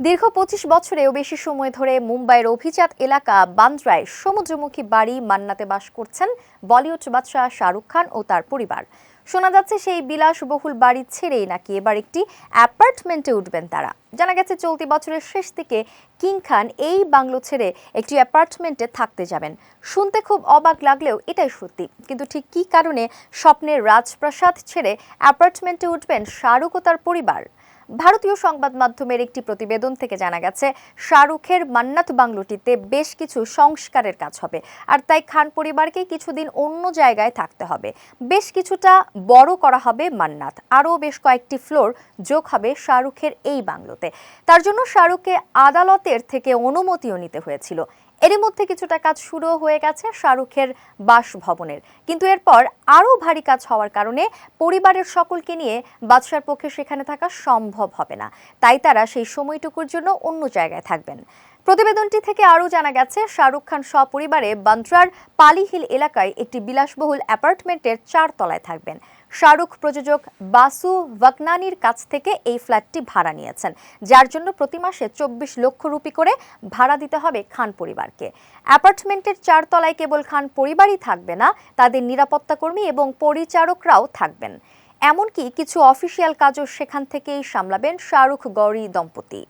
দীর্ঘ পঁচিশ বছরেও বেশি সময় ধরে মুম্বাইয়ের অভিজাত এলাকা বান্দ্রায় সমুদ্রমুখী বাড়ি মান্নাতে বাস করছেন বলিউড বাদশাহ শাহরুখ খান ও তার পরিবার। শোনা যাচ্ছে সেই বিলাসবহুল বাড়ি ছেড়েই নাকি এবার একটি অ্যাপার্টমেন্টে উঠবেন তারা। জানা গেছে চলতি বছরের শেষ দিকে কিং খান এই বাংলো ছেড়ে একটি অ্যাপার্টমেন্টে থাকতে যাবেন। শুনতে খুব অবাক লাগলেও এটাই সত্যি। কিন্তু ঠিক কী কারণে স্বপ্নের রাজপ্রাসাদ ছেড়ে অ্যাপার্টমেন্টে উঠবেন শাহরুখ ও তার পরিবার? ভারতীয় সংবাদ মাধ্যমের একটি প্রতিবেদন থেকে জানা গেছে, শাহরুখের মান্নাত বাংলোটিতে বেশ কিছু সংস্কারের কাজ হবে। আর তাই খান পরিবারকে কিছুদিন অন্য জায়গায় থাকতে হবে। বেশ কিছুটা বড় করা হবে মান্নাত। আরও বেশ কয়েকটি ফ্লোর যোগ হবে শাহরুখের এই বাংলোতে। তার জন্য শাহরুখকে আদালতের থেকে অনুমতিও নিতে হয়েছিল। এরই মধ্যে কিছুটা কাজ শুরু হয়ে গেছে শাহরুখের বাসভবনের। কিন্তু এরপর আরও ভারী কাজ হওয়ার কারণে পরিবারের সকলকে নিয়ে বাদশার পক্ষে সেখানে থাকা সম্ভব হবে না। তাই তারা সেই সময়টুকুর জন্য অন্য জায়গায় থাকবেন। প্রতিবেদনটি থেকে আরও জানা গেছে, শাহরুখ খান সপরিবারে বান্দ্রার পালিহিল এলাকায় একটি বিলাসবহুল অ্যাপার্টমেন্টের চার তলায় থাকবেন। শাহরুখ প্রযোজক বাসু ওয়াকনানির কাছ থেকে এই ফ্ল্যাটটি ভাড়া নিয়েছেন, যার জন্য প্রতি মাসে চব্বিশ লক্ষ রুপি করে ভাড়া দিতে হবে খান পরিবারকে। অ্যাপার্টমেন্টের চারতলায় কেবল খান পরিবারই থাকবে না, তাদের নিরাপত্তা কর্মী এবং পরিচারকরাও থাকবেন। এমনকি কিছু অফিসিয়াল কাজও সেখান থেকেই সামলাবেন শাহরুখ গৌরী দম্পতি।